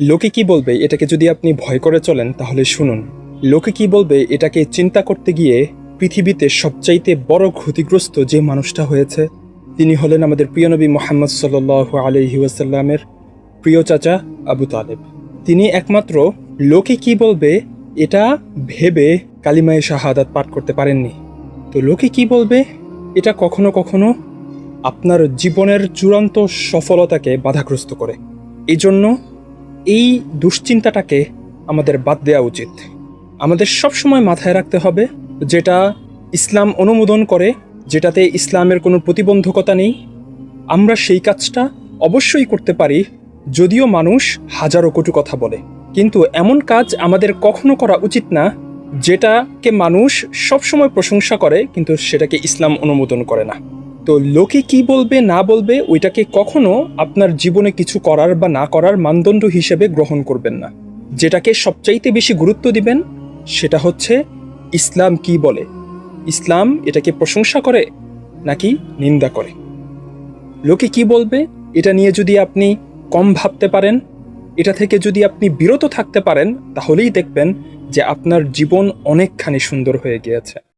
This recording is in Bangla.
লোকে কি বলবে এটাকে যদি আপনি ভয় করে চলেন, তাহলে শুনুন। লোকে কি বলবে এটাকে চিন্তা করতে গিয়ে পৃথিবীতে সবচাইতে বড় ক্ষতিগ্রস্ত যে মানুষটা হয়েছে, তিনি হলেন আমাদের প্রিয় নবী মোহাম্মদ সাল আলহি ওয়াসাল্লামের প্রিয় চাচা আবু তালেব। তিনি একমাত্র লোকে কি বলবে এটা ভেবে কালিমায়ে শাহাদাত পাঠ করতে পারেননি। তো লোকে কি বলবে এটা কখনো কখনো আপনার জীবনের চূড়ান্ত সফলতাকে বাধাগ্রস্ত করে। এই জন্য এই দুশ্চিন্তাটাকে আমাদের বাদ দেওয়া উচিত। আমাদের সবসময় মাথায় রাখতে হবে যেটা ইসলাম অনুমোদন করে, যেটাতে ইসলামের কোনো প্রতিবন্ধকতা নেই। আমরা সেই কাজটা অবশ্যই করতে পারি, যদিও মানুষ হাজারো কটু কথা বলে। কিন্তু এমন কাজ আমাদের কখনো করা উচিত না, যেটাকে মানুষ সবসময় প্রশংসা করে, কিন্তু সেটাকে ইসলাম অনুমোদন করে না। তো লোকে কি বলবে, না বলবে, ওইটাকে কখনো আপনার জীবনে কিছু করার বা না করার মানদণ্ড হিসেবে গ্রহণ করবেন না। যেটাকে সবচাইতে বেশি গুরুত্ব দিবেন, সেটা হচ্ছে ইসলাম কি বলে? ইসলাম এটাকে প্রশংসা করে, নাকি নিন্দা করে? লোকে কি বলবে, এটা নিয়ে যদি আপনি কম ভাবতে পারেন, এটা থেকে যদি আপনি বিরত থাকতে পারেন, তাহলেই দেখবেন যে আপনার জীবন অনেকখানি সুন্দর হয়ে গিয়েছে।